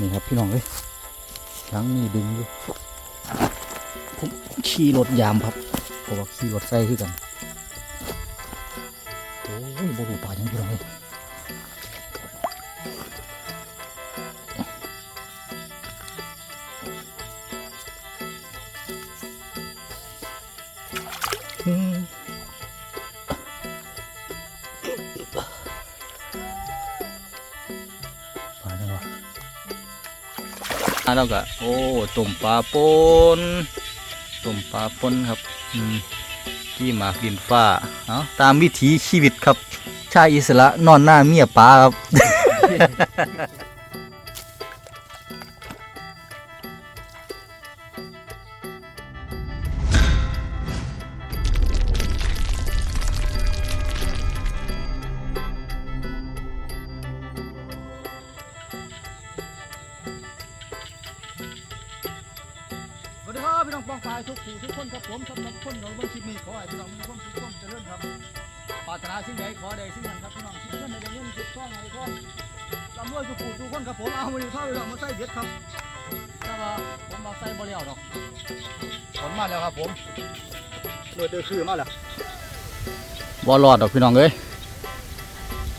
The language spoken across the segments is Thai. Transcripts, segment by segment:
นี่ครับพี่น้องเอ้ยหลังนี่ดึงอยู่ผมขี่รถยามครับเพราะว่าขี่รถไส้ขึ้นกันโอ้ยบรูป่ายังพี่น้องเอ้ย แล้วก็โอ้ตุ่มปลาปนตุ่มปลาปนครับอืมที่หมากดินฟ้าเอาตามวิถีชีวิตครับ ชายอิสระนอนหน้าเมียปลาครับ ทุกผู้ทุกคนครับผมสำหรับคนเราเบิ่งคลิปนี้ขอให้พี่น้องมีความสุขความเจริญครับปรารถนาสิ่งใดขอใดสิ่งนั้นครับพี่น้องคิดเงินในเงินคิดทองในทองร่ำรวยทุกผู้ทุกคนครับผมเอาวันนี้พาพี่น้องมาใส่เบ็ดครับถ้าว่าผมมาใส่บ่แล้วดอกผลมาแล้วครับผมเมื่อเดือคือมาแล้วบ่รอดดอกพี่น้องเอ้ย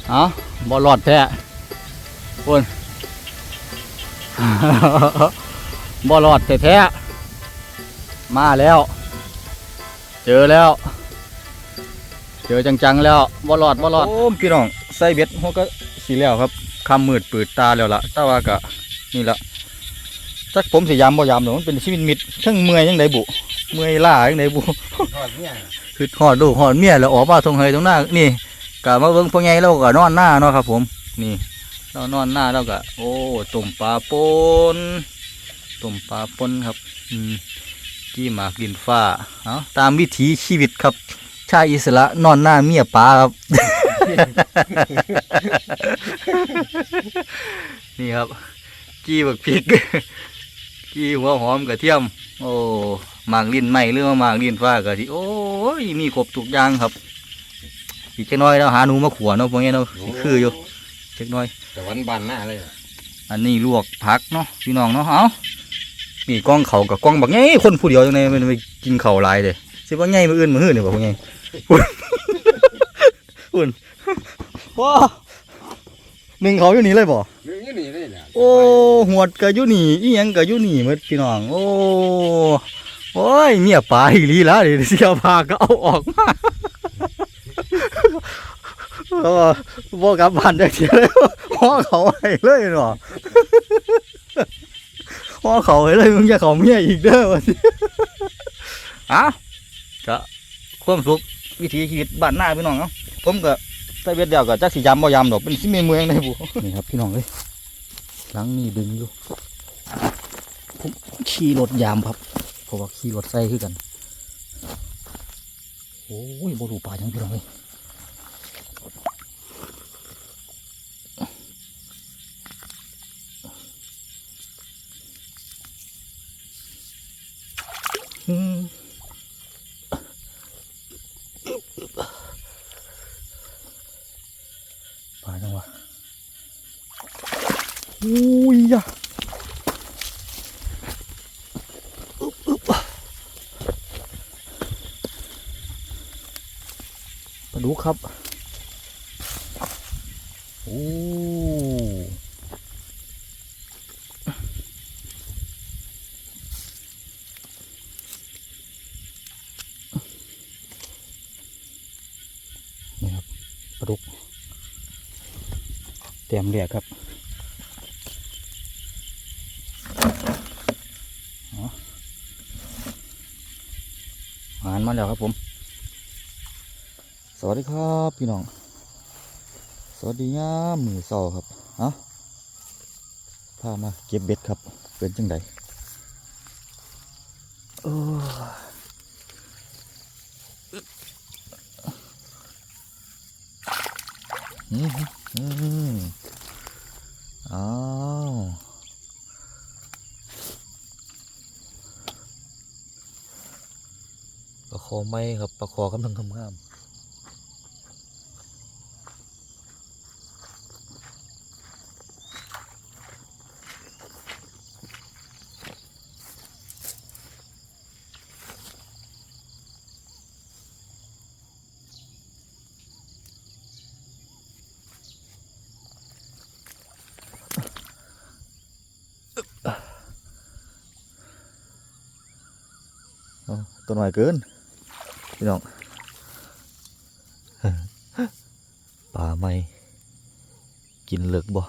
เอาบ่รอดแท้คนบ่รอดแท้ๆ มาแล้ว เจอแล้ว เจอจังๆแล้วบ่รอดบ่รอดโอ้พี่น้องใส่เบ็ดหัวก็สีแล้วครับคำมืดปืดตาแล้วล่ะแต่ว่าก็นี่ละจักผมสิยามบ่ยามหรอกมันเป็นชีวิตมิดทั้งเมื่อยยังไดบุเมื่อยล้ายังไดบุทอดเนี่ยคือหอดลูกหอดเมียแล้วออกมาทงเฮยตรงหน้านี่ก็มาเบิ่งพ่อใหญ่เราก็นอนหน้าเนาะครับ ผม นี่เรานอนหน้าเราก็โอ้ตุ่มปลาปนตุ่มปลาปนครับ อืม กี้หมากดินฟ้าเอาตามวิถีชีวิตครับ ชายอิสระนอนหน้าเมียปลาครับ นี่ครับ กี้บักพริก กี้หัวหอมกระเทียม โอ้หมากลิ้นไหมหรือว่าหมากลิ้นฟ้ากะที่โอ้ยมีครบทุกอย่างครับ อีกจักหน้อยแล้วหาหนูมาขวเนาะพวกนี้เนาะสิคืออยู่จักหน้อย แต่วันบานหน้าเลยอะอันนี้ลวกผักเนาะพี่น้องเนาะเอา นี่กล้องเขากับกล้องบักไงคนผู้เดียวจังไงมันไปกินเข่าวหลายเลยสิว่าไงมืออื่นมือหื้อเนี่ยบอกว่าไงอุ่นอุ่นว้าหนึ่งเขาอยู่นี่เลยบ่นี่นี่นี่เลยเนี่ยโอ้หวดกับอยู่นี่อีหยังกับอยู่นี่หมดพี่น้อง โอ้โอ้ยเมียปลาอีหลีละเดี๋ยวเสียพาก็เอาออกมาเออบ่กลับบ้านได้เสียเลยห่อเขาให้เลยเนาะ ห่อเขาให้เลยมึงอย่าเขาเมียอีกเด้อวะสิเอ้าก็ความสุขวิถีชีวิตบ้านหน้าพี่น้องเนาะผมก็ใส่เบ็ดเดียวก็จักสิยำบ่ยำดอกเป็นสิเมเมืองได้บุนี่ครับพี่น้องเอ้ยหลังนี่ดึงอยู่ผมขี่รถยามครับเพราะว่าขี่รถไส้ขึ้นกัน โอ้ยบรูป่ายังพี่น้องเลย ป่าจังวะอุ้ยยะปลาดุครับโอ้นี่ครับปลาดุก เตรียมเรียกครับหานมาแล้วครับผม สวัสดีครับพี่น้อง สวัสดียามมือเสาครับเอาพามาเก็บเบ็ดครับ เป็นจังไดโอ้อืมอืม อ้าวปลาคอไม้ครับปลาคอกำลังทำงาม ตัวหน่อยเกิน พี่น้องป่าไม่กินเหลิกบ่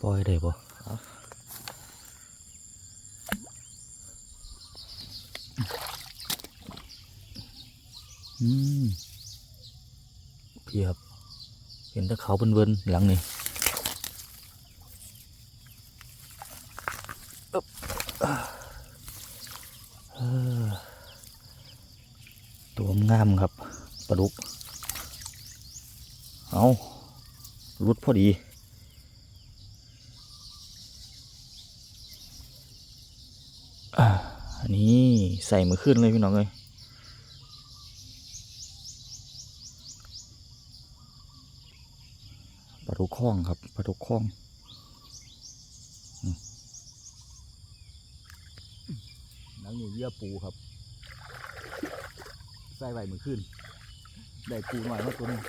ปล่อยได้บ่อาอืมเพียบ เห็นต่เขาเบิ่นๆหลังนี่อึ๊บอ่าเออตัวงามครับปลาดุก เอารุดพ อดี อันนี้ใส่มือขึ้นเลยพี่น้องเลยปลาดุกข้องครับปลาดุกข้องนังอยู่เยื่อปูครับ ใส่ใบมือขึ้น ได้ปูหน่อยมาตัวนึง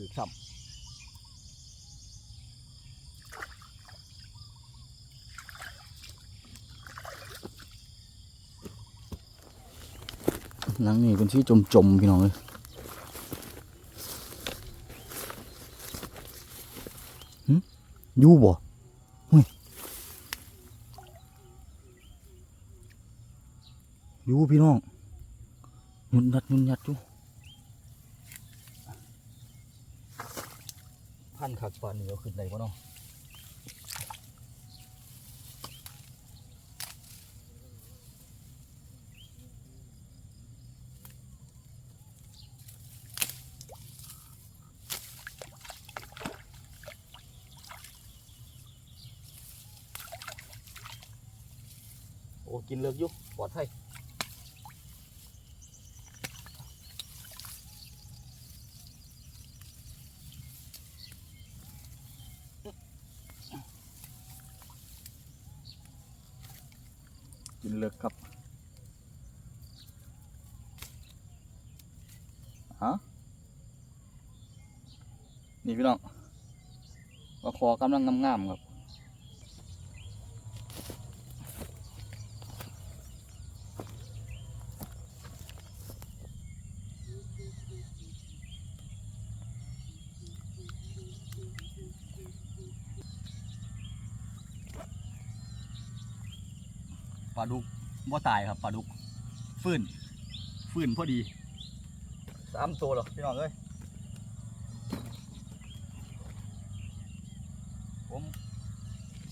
ถือซ้ำหนังนี่เป็นที่จมๆพี่น้องเลยยู่บ่เฮ้ยอยู่พี่น้องหยุดยัดหยุดยัดอยู่ พันขักปลานนี้เอาขึ้นได้บ่เนาะโอ้กินเลิกอยู่ปลอดภัย กินเลิกครับฮะนี่พี่น้องก็คอกำลังงามๆครับปลาดุก บ่ตายครับปลาดุกฟื้นฟื้นพอดีสามตัวหรอพี่น้องเอ้ยผม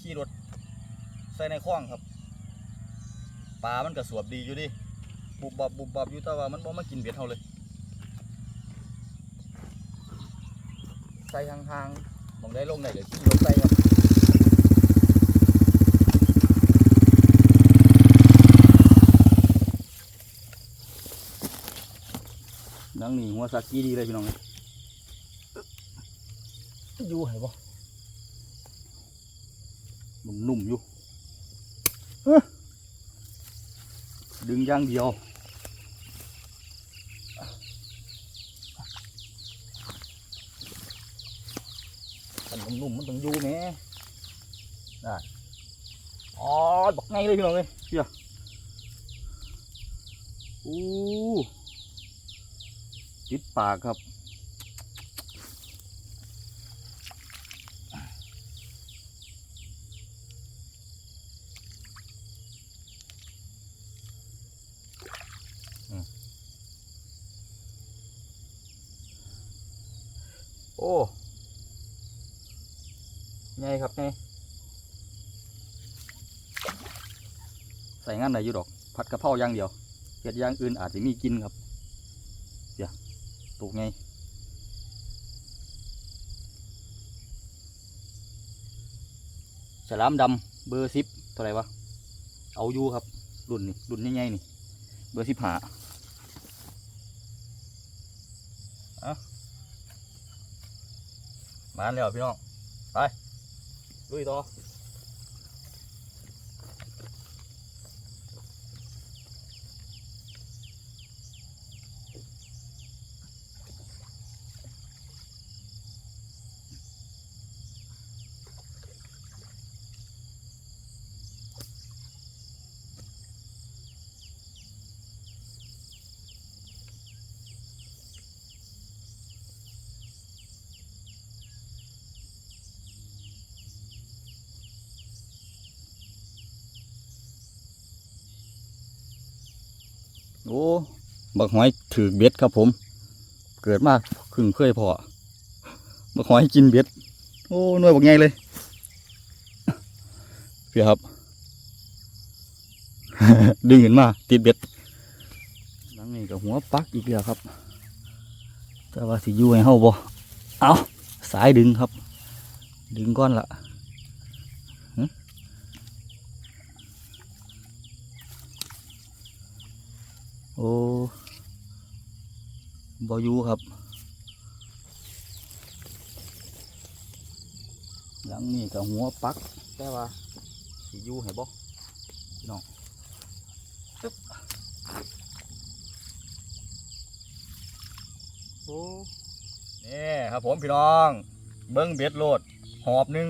ขี่รถใส่ในคลองครับปลามันก็สวบดีอยู่ดิบุบบับบุบบับอยู่แต่ว่ามันบ่มากินเบ็ดเฮาเลยใส่ห่างๆมองได้ลงได้เดี๋ยวขี่รถใส่ครับ นังนี่หัวสักกี้ดีเลยพี่น้องเอ้ยอยู่ไหนบ่นุ่มๆอยู่เอ้อดึงอย่างเดียวมันนุ่มๆมันต้องอยู่แหม่ได้อ๋อบักไงเลยพี่น้องเลยเชี่ยอู้ ติดปากครับอืมโอ้ไงครับไงใส่งานไหนอยู่ดอก ผัดกระเพราอย่างเดียวเห็ดอย่างอื่นอาจจะมีกินครับ ตูกไงฉลามดำเบอร์สิบเท่าไหร่วะ เอาอยู่ครับ รุ่นนี่รุ่นใหญ่ๆนี่ เบอร์สิบห้าอะมาแล้วพี่น้อง ไปลุยต่อ โอ้บักหอยถือเบ็ดครับผม เกิดมากคึ่งเคยพอบักหอยกินเบ็ด โอ้หน่วยบักใหญ่เลยเพี่ครับ ดึงขึ้นมา ติดเบ็ดหลังนี้กับหัวปักอีกแล้วครับ แต่ว่าสิยู่ให้เฮาบ่เอาสายดึงครับ ดึงก้อนละ โอ้บอยูครับ หลังนี้กับหัวปักแต่ว่าสิอยู่ให้บ่พี่น้องตึ๊บโอ้นี่ครับผมพี่น้อง เบิ้งเบ็ดโลด หอบหนึ่ง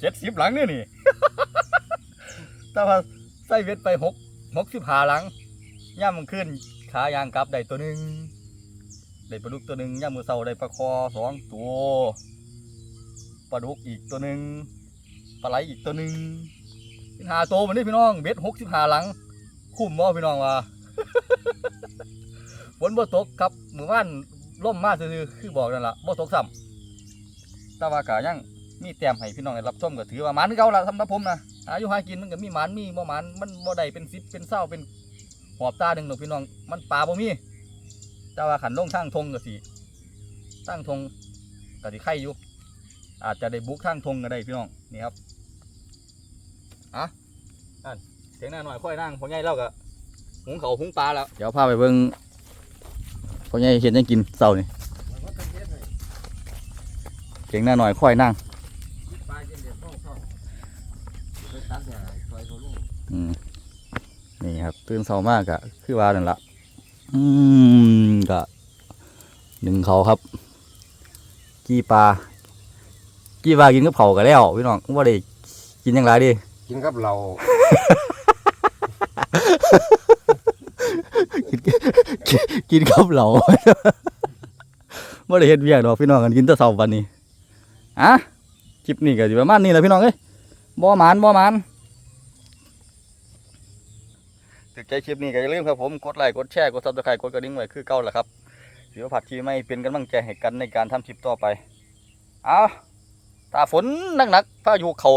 เจ็ดสิบหลังเนี่ยนี่ แต่ว่าใส่เบ็ดไปหกหกสิบห้าหลัง ย่ามมันขึ้นขายางกลับได้ตัวหนึ่งได้ปลาดุกตัวหนึ่งย่ามมือเสาได้ปลาคอสองตัวปลาดุกอีกตัวหนึ่งปลาไหลอีกตัวหนึ่งหาตัวมันนี่พี่น้องเบ็ดหกสิบห้าหลัง คุ้มบ่พี่น้องว่าฝนบ่ตกครับหมู่บ้านล่มมาซื่อๆคือบอกนั่นล่ะบ่ตกซ้ำแต่ว่ากะยังมีแต้มให้พี่น้องได้รับชมก็ถือว่ามันเก่าละสำหรับผมนะอายุหากินมันก็มีหมันมีบ่หมันมันบ่ได้เป็นสิบเป็นเศร้าเป็น หอบตาหนึ่งดอกพี่น้อง มันปลาบ่มีแต่ว่าขันลงทางทงก็สิทางทงก็สิไข่อยู่ อาจจะได้บุกทางทงก็ได้พี่น้องนี่ครับอะนั่นเสียงหน้าหน่อยค่อยนั่งพ่อใหญ่เล่าก็หุงเขาวหุงปลาแล้ว เดี๋ยวพาไปเบิ่งพ่อใหญ่เห็นยังกินเศร้านี่มันก็เป็นเฮ็ดให้เสียงหน้าหน่อยค่อยนั่งปลากินเด็ดต้องต้องไปตัดเนี่ยซอยเขาลูกอืม นี่ครับ ตื่นเช้ามากอะคือว่านั่นละอืมกะหนึ่งเขาครับ กี้ปลากี้ปลากินกับเผาวกันแล้วพี่น้องว่าได้กินอย่างไรดิกินกับเรา กินกินกับเหล่าว่าได้เฮ็ดเวียกดอกพี่น้องกันกินแต่เช้าวันนี้อะคลิปนี้ก็สิประมาณนี้แหละพี่น้องเอ้ยบ่หมานบ่หมาน ถึกใจคลิปนี้ก็อย่าลืมครับผมกดไลค์กดแชร์กดซับสไครต์กดกระดิ่งไว้คือเก่าแหละครับถือว่าผัดทีไม่เป็นกำลังใจให้กันในการทำคลิปต่อไปเอาตาฝนหนักๆพายุเขา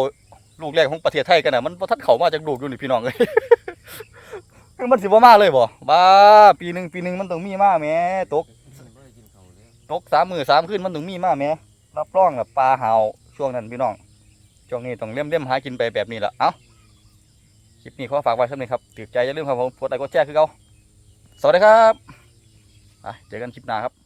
ลูกแรกของประเทศไทยกันน่ะมันทัดเขามาจากลูกอยู่นี่พี่น้องเอ้ยคือมันสิบ่มาเลยบ่บ้าปีหนึ่งปีหนึ่งมันต้องมีมาแหม่ตกตกสามมือสามคืนมันต้องมีมาแหม่รับรองแบบปลาเห่าช่วงนั้นพี่น้องช่วงนี้ต้องเลี่ยมเลี่ยมหากินไปแบบนี้ละเอ้า คลิปนี้ขอฝากไว้สักนิดครับติดใจอย่าลืมครับผมกดไลค์กดแชร์คือเก่าสวัสดีครับเจอกันคลิปหน้าครับ